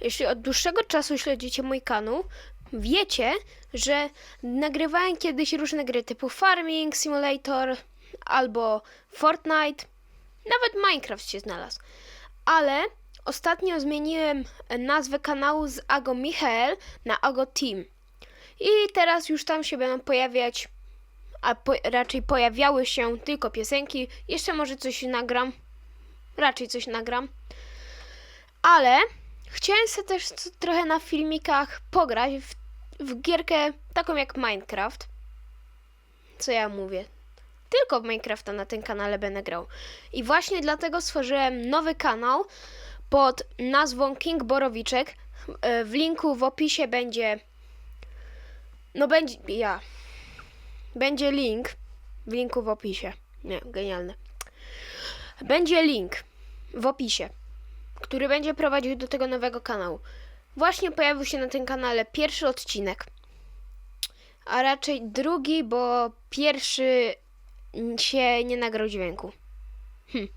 jeśli od dłuższego czasu śledzicie mój kanał, wiecie, że nagrywałem kiedyś różne gry typu Farming Simulator albo Fortnite, nawet Minecraft się znalazł. Ale ostatnio zmieniłem nazwę kanału z Ago Michael na Ago Team. I teraz już tam się będą pojawiać, a po, raczej pojawiały się tylko piosenki. Jeszcze może coś nagram. Raczej coś nagram. Ale chciałem sobie też trochę na filmikach pograć w, w gierkę taką jak Minecraft. Co ja mówię? Tylko w Minecrafta na tym kanale będę grał. I właśnie dlatego stworzyłem nowy kanał pod nazwą King Borowiczek. E, W linku w opisie będzie. No będzie. Ja. Będzie link. W linku w opisie. Nie, genialne. Będzie link w opisie, który będzie prowadził do tego nowego kanału. Właśnie pojawił się na tym kanale pierwszy odcinek, a raczej drugi, bo pierwszy się nie nagrał dźwięku. Hm.